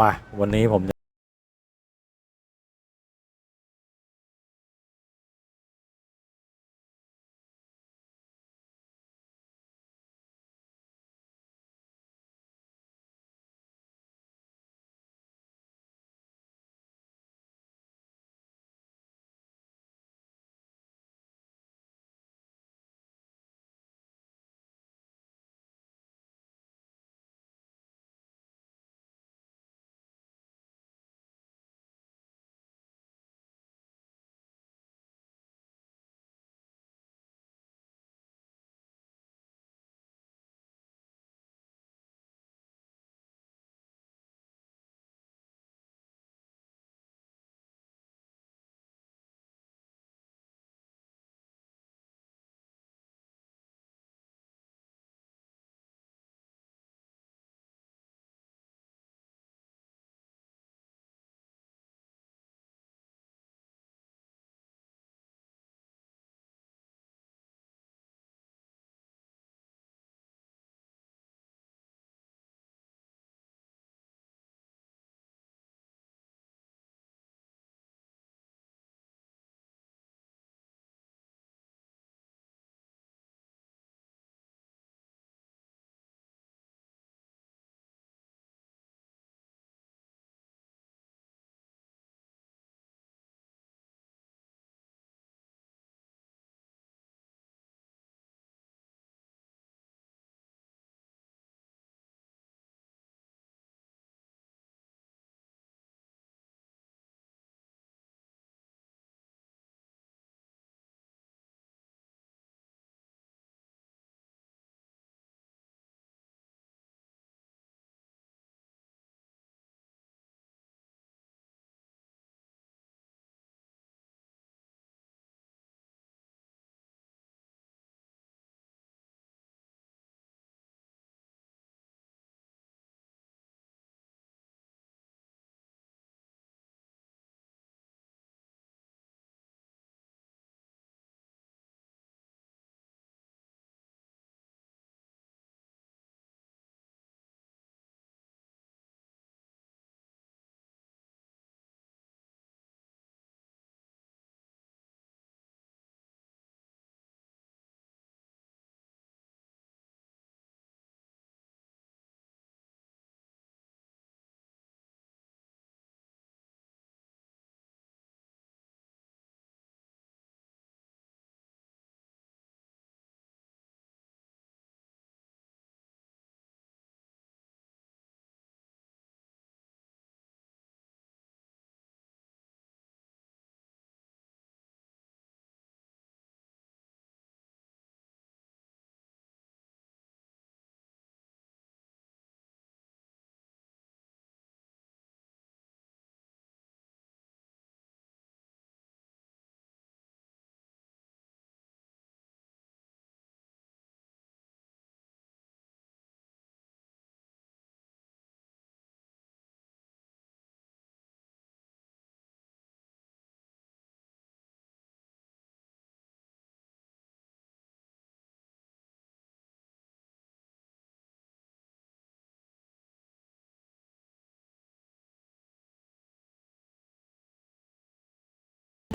มา วันนี้ผม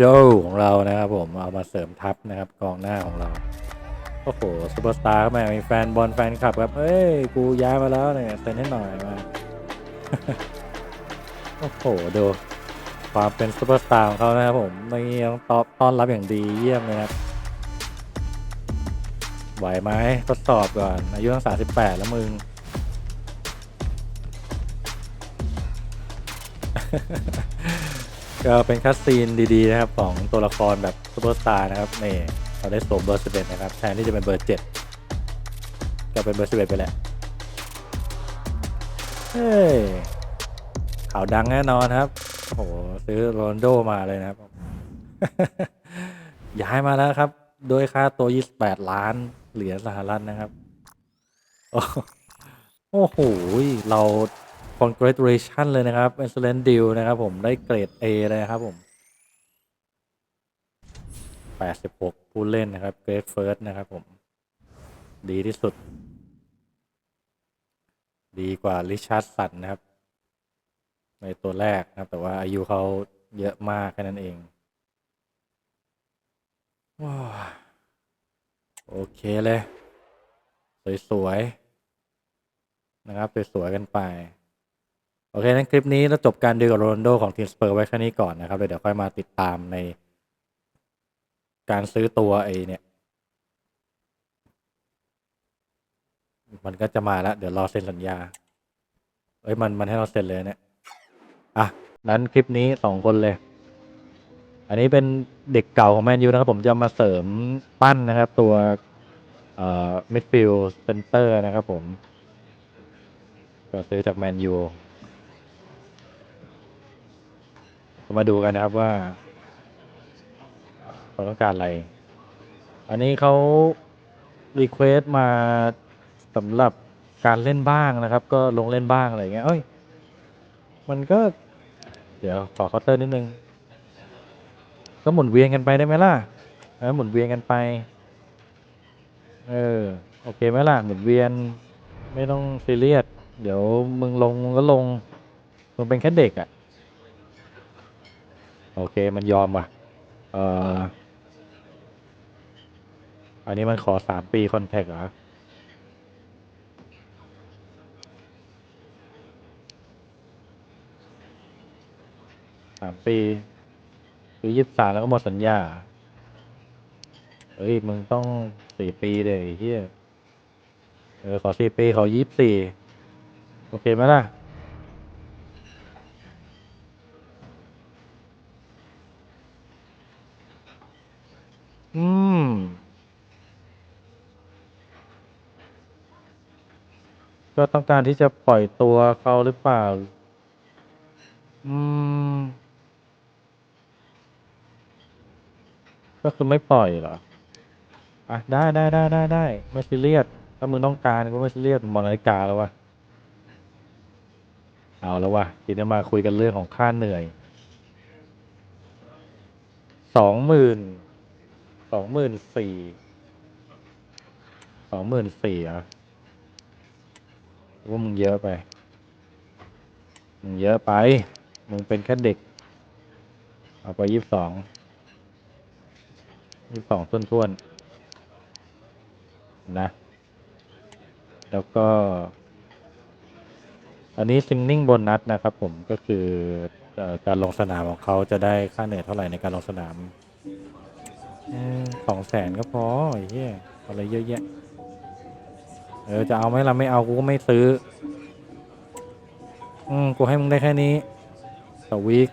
โดของเรานะครับผมเอามาเสริมทัพนะครับกองหน้าของเราโอ้โหซูเปอร์สตาร์เข้ามามีแฟนบอลแฟนคลับแบบเอ้ย กูย้ายมาแล้วเนี่ยเซ็นให้หน่อยมาโอ้โหดูความเป็นซูเปอร์สตาร์ของเขานะครับผมนี่ต้องตอบต้อนรับอย่างดีเยี่ยมเลยครับไหวไหมทดสอบก่อน อายุตั้งสาสิบแปดแล้วมึง ก็เป็นคัสซีนดีๆนะครับของตัวละครแบบซูเปอร์สตาร์นะครับนี่เราได้สวมเบอร์สิบเอ็ดนะครับแทนที่จะเป็นเบอร์เจ็ดก็เป็นเบอร์สิบเอ็ดไปแหละเฮ้ยข่าวดังแน่นอนครับโอ้โหซื้อโรนโดมาเลยนะครับ ย้ายมาแล้วครับ โดยค่าตัว 28 ล้านเหรียญสหรัฐนะครับ โอ้โห เรา congratulation เลยนะครับ excellent deal นะครับผมได้เกรด A เลยนะครับผม 86 ผู้เล่นนะครับเกรด first นะครับผม ดีที่สุด ดีกว่าริชาร์ดสันนะครับ ในตัวแรกนะครับ แต่ว่าอายุเขาเยอะมากแค่นั้นเองว้าโอเคเลย สวย ๆ นะครับ สวย ๆ กันไป โอเคนั้นคลิปนี้เราจบการดีลกับโรนโดของทีมสเปอร์ไว้แค่นี้ก่อนนะครับเดี๋ยวค่อยมาติดตามใน การซื้อตัวไอเนี่ย มันก็จะมาแล้ว เดี๋ยวรอเซ็นสัญญา เอ้ยมันมันให้เราเซ็นเลยเนี่ย อะ นั้นคลิปนี้สองคนเลย อันนี้เป็นเด็กเก่าของแมนยูนะครับ ผมจะมาเสริมปั้นนะครับ ตัวเอ่อมิดฟิลด์เซนเตอร์นะครับผม ก็ซื้อจากแมนยูก็ มาดูกันนะครับว่าเขาต้องการอะไร อันนี้เขารีเควสมาสำหรับการเล่นบ้างนะครับ ก็ลงเล่นบ้างอะไรเงี้ยเอ้ย มันก็ เดี๋ยวขอเคาน์เตอร์นิดนึง ก็หมุนเวียนกันไปได้ไหมล่ะเออหมุนเวียนกันไป เออ โอเคไหมล่ะ หมุนเวียน ไม่ต้องซีเรียส เดี๋ยวมึงลงมึงก็ลง มึงเป็นแค่เด็กอะ่ะ โอเคมันยอมว่ะ เอ่อ อันนี้มันขอสามปีคอนแทคเหรอ สามปีคือยี่สิบสามแล้วก็หมดสัญญา เฮ้ย มึงต้องสี่ปีเลยเฮียเออ ขอสี่ปี ขอยี่สิบสี่ โอเคไหมล่ะ อืม ก็ต้องการที่จะปล่อยตัวเขาหรือเปล่า อืม ก็คือไม่ปล่อยเหรอ อะ ได้ได้ได้ได้ได้ไม่ซีเรียส ถ้ามึงต้องการก็ไม่ซีเรียสมองนาฬิกาแล้ววะเอาแล้ววะทีนี้มาคุยกันเรื่องของค่าเหนื่อย สองหมื่น สองหมื่นสี่ สองหมื่นสี่อะ ว่ามึงเยอะไป มึงเยอะไป มึงเป็นแค่เด็ก เอาไปยี่สิบสองยี่สิบสองท้วนๆนะ แล้วก็ อันนี้ซิงนิ่งโบนัสนะครับผมก็คือการลงสนามของเขาจะได้ค่าเหนื่อยเท่าไหร่ในการลงสนามสองแสนก็พอไอ้เหี้ยอะไรเยอะแยะ เออจะเอาไหมล่ะไม่เอากูก็ไม่ซื้อ อืมกูให้มึงได้แค่นี้ต่อวีค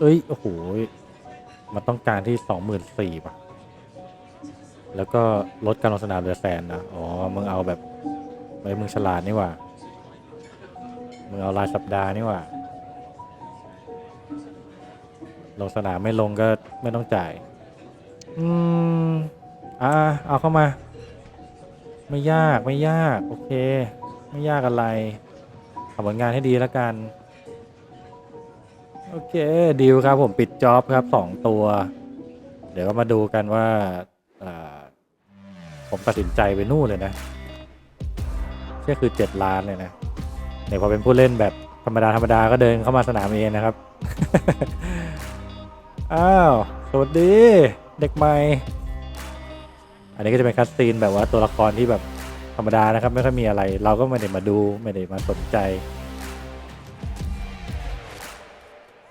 เอ้ย โอ้โห มันต้องการที่สองหมื่นสี่ป่ะ แล้วก็ลดการลงสนามเหลือแสนนะ อ๋อ มึงเอาแบบไว้มึงฉลาดนี่ว่า มึงเอารายสัปดาห์นี่ว่า ลงสนามไม่ลงก็ไม่ต้องจ่าย อืม อ่าเอาเข้ามา ไม่ยากไม่ยาก โอเค ไม่ยากอะไรทำผลงานให้ดีแล้วกัน โอเคดีลครับผมปิดจ็อบครับสองตัว เดี๋ยวก็มาดูกันว่าผมตัดสินใจไปนู่นเลยนะเชื่อคือเจ็ดล้านเลยนะเดี๋ยวพอเป็นผู้เล่นแบบธรรมดาธรรมดาก็เดินเข้ามาสนามเองนะครับ อ้าว สวัสดี เด็กใหม่ อันนี้ก็จะเป็นคัสซีนแบบว่าตัวละครที่แบบธรรมดานะครับ ไม่ค่อยมีอะไร เราก็ไม่ได้มาดูไม่ได้มาสนใจ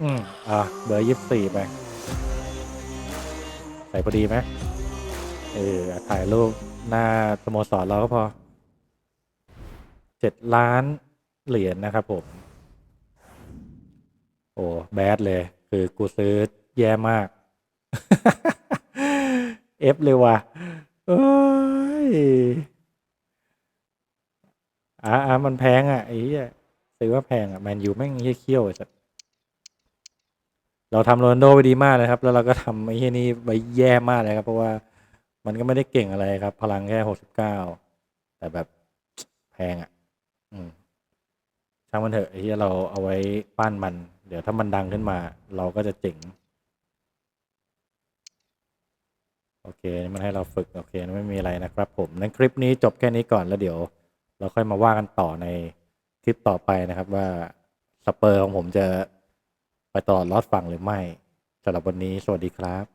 อืมอะเบอร์ยี่สิบสี่ไปใส่พอดีไหมเออถ่ายรูปหน้าสโมสรเราก็พอเจ็ดล้านเหรียญนะครับผม โอ้แบดเลย คือกูซื้อแย่มาก เอฟเลยว่ะ เอ้ยอะอะมันแพงอะไอ้เหี้ยซื้อว่าแพงอะแมนยูแม่งเหี้ยเขี้ยวไอ้สัสเราทำโรนโดไปดีมากเลยครับ แล้วเราก็ทำไอ้เหี้ยนี่ไปแย่มากเลยครับ เพราะว่ามันก็ไม่ได้เก่งอะไรครับ พลังแค่หกสิบเก้าแต่แบบแพงอะ อืมช่างมันเถอะไอ้ที่เราเอาไว้ปั้นมัน เดี๋ยวถ้ามันดังขึ้นมา เราก็จะเจ๋ง โอเคนี่มันให้เราฝึก โอเคไม่มีอะไรนะครับผมนคลิปนี้จบแค่นี้ก่อนแล้วเดี๋ยว เราค่อยมาว่ากันต่อในคลิปต่อไปนะครับว่าสเปอร์ของผมจะไปต่อลอดฝั่งหรือไม่สำหรับวันนี้สวัสดีครับ